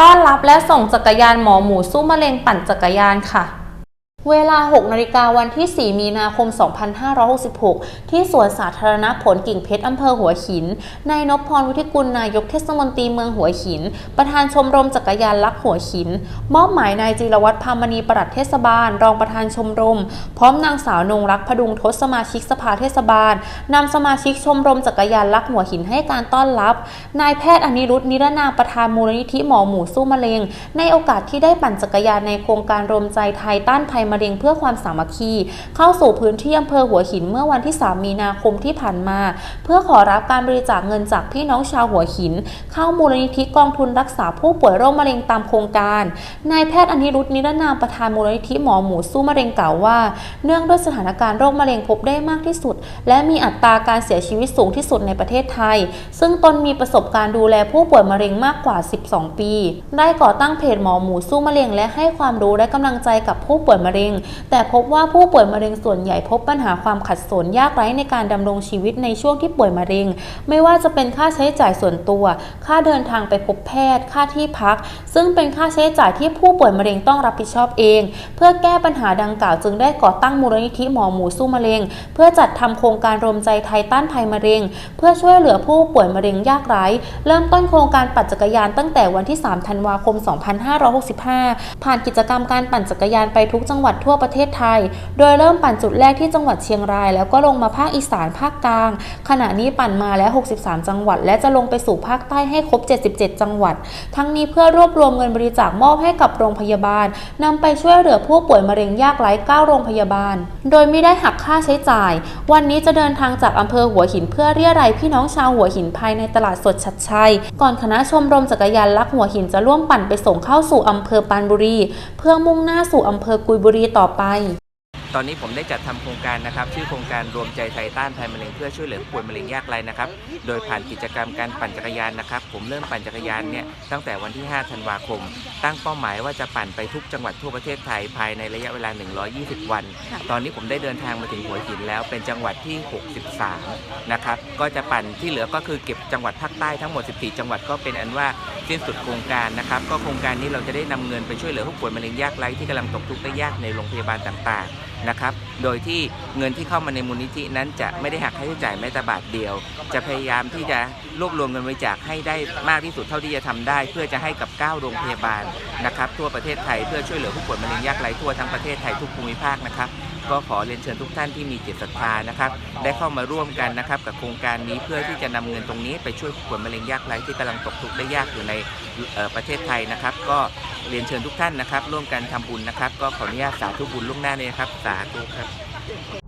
ต้อนรับและส่งจักรยานหมอหมูสู้มะเร็งปั่นจักรยานค่ะ เวลา 6 นาฬิกาวันที่ 4 มีนาคม 2566 ที่สวนสาธารณะผลกิ่งเพชรอำเภอหัวหิน นายนพพรวุฒิกุลนายกเทศมนตรีเมืองหัวหิน ประธานชมรมจักรยานลักหัวหิน มอบหมายนายจิรวัตรพามณีปลัดเทศบาล รองประธานชมรม พร้อมนางสาวนงรักพดุงทศสมาชิกสภาเทศบาลนำสมาชิกชมรมจักรยานลักหัวหินให้การต้อนรับ นายแพทย์อนิรุตนิรนาประธานมูลนิธิหมอหมูสู้มะเร็ง ในโอกาสที่ได้ปั่นจักรยานในโครงการรวมใจไทยต้านภัยมะเร็งเพื่อความสามัคคี เข้าสู่พื้นที่อำเภอหัวหินเมื่อวันที่ 3 มีนาคมที่ผ่านมา เพื่อขอรับการบริจาคเงินจากพี่น้องชาวหัวหิน เข้ามูลนิธิกองทุนรักษาผู้ป่วยโรคมะเร็งตามโครงการ นายแพทย์อนิรุตนิรนามประธานมูลนิธิหมอหมูสู้มะเร็งกล่าวว่า เนื่องด้วยสถานการณ์โรคมะเร็งพบได้มากที่สุด และมีอัตราการเสียชีวิตสูงที่สุดในประเทศไทย ซึ่งตนมีประสบการณ์ดูแลผู้ป่วยมะเร็งมากกว่า 12 ปี ได้ก่อตั้งเพจหมอหมูสู้มะเร็งและให้ความรู้และกำลังใจกับผู้ป่วยมะเร็งแต่พบว่าผู้ป่วยมะเร็งส่วนใหญ่พบปัญหาความขัดสนยากไร้ในการดำรงชีวิตในช่วงที่ป่วยมะเร็ง ไม่ว่าจะเป็นค่าใช้จ่ายส่วนตัว ค่าเดินทางไปพบแพทย์ ค่าที่พัก ซึ่งเป็นค่าใช้จ่ายที่ผู้ป่วยมะเร็งต้องรับผิดชอบเอง เพื่อแก้ปัญหาดังกล่าวจึงได้ก่อตั้งมูลนิธิหมอหมูสู้มะเร็ง เพื่อจัดทำโครงการรวมใจไทยต้านภัยมะเร็ง เพื่อช่วยเหลือผู้ป่วยมะเร็งยากไร้ เริ่มต้นโครงการปั่นจักรยานตั้งแต่วันที่ 3 ธันวาคม 2565 ผ่านกิจกรรมการปั่นจักรยานไปทุกจังหวัดทั่วประเทศไทย โดยเริ่มปั่นจุดแรกที่จังหวัดเชียงราย แล้วก็ลงมาภาคอีสานภาคกลาง ขณะนี้ปั่นมาแล้ว 63 จังหวัด และจะลงไปสู่ภาคใต้ให้ครบ 77 จังหวัด ทั้งนี้เพื่อรวบรวมเงินบริจาคมอบให้กับโรงพยาบาลนำไปช่วยเหลือผู้ป่วยมะเร็งยากไร้9โรงพยาบาล โดยไม่ได้หักค่าใช้จ่าย วันนี้จะเดินทางจากอำเภอหัวหินเพื่อเรียรัยพี่น้องชาวหัวหินภายในตลาดสดชัดชัย ก่อนคณะชมรมจักรยานลักหัวหินจะร่วมปั่นไปส่งเข้าสู่อำเภอปานบุรี เพื่อมุ่งหน้าสู่อำเภอกุยบุรีรีต่อไป ตอนนี้ผมได้จัดทำโครงการนะครับชื่อโครงการรวมใจไทยต้านภัยมะเร็งเพื่อช่วยเหลือผู้ป่วยมะเร็งยากไร้นะครับ โดยผ่านกิจกรรมการปั่นจักรยานนะครับ ผมเริ่มปั่นจักรยานเนี่ยตั้งแต่วันที่ 5 ธันวาคม ตั้งเป้าหมายว่าจะปั่นไปทุกจังหวัดทั่วประเทศไทยภายในระยะเวลา 120 วัน ตอนนี้ผมได้เดินทางมาถึงหัวหินแล้วเป็นจังหวัดที่ 63 นะครับ ก็จะปั่นที่เหลือก็คือเก็บจังหวัดภาคใต้ทั้งหมด 14 จังหวัดก็เป็นอันว่าสิ้นสุดโครงการนะครับ ก็โครงการนี้เราจะได้นำเงินไปช่วยเหลือผู้ป่วยมะเร็งยากไร้ที่กำลังตกทุกข์ได้ยากในโรงพยาบาลต่างๆ นะครับ โดยที่เงินที่เข้ามาในมูลนิธินั้นจะไม่ได้หักค่าใช้จ่ายแม้แต่บาทเดียว จะพยายามที่จะรวบรวมเงินบริจาคให้ได้มากที่สุดเท่าที่จะทำได้ เพื่อจะให้กับ 9 โรงพยาบาลนะครับทั่วประเทศไทยเพื่อช่วยเหลือผู้ป่วยมะเร็งยากไร้ทั่วทั้งประเทศไทยทุกภูมิภาคนะครับก็ขอเรียนเชิญทุกท่านที่มีจิตศรัทธานะครับ ได้เข้ามาร่วมกันนะครับ กับโครงการนี้เพื่อที่จะนำเงินตรงนี้ไปช่วยผู้ป่วยมะเร็งยากไร้ที่กำลังตกทุกข์ได้ยากอยู่ในประเทศไทยนะครับ ก็ เรียนเชิญทุกท่านนะครับ ร่วมกันทำบุญนะครับ ก็ขออนุญาตสาธุบุญล่วงหน้าเลยครับ สาธุครับ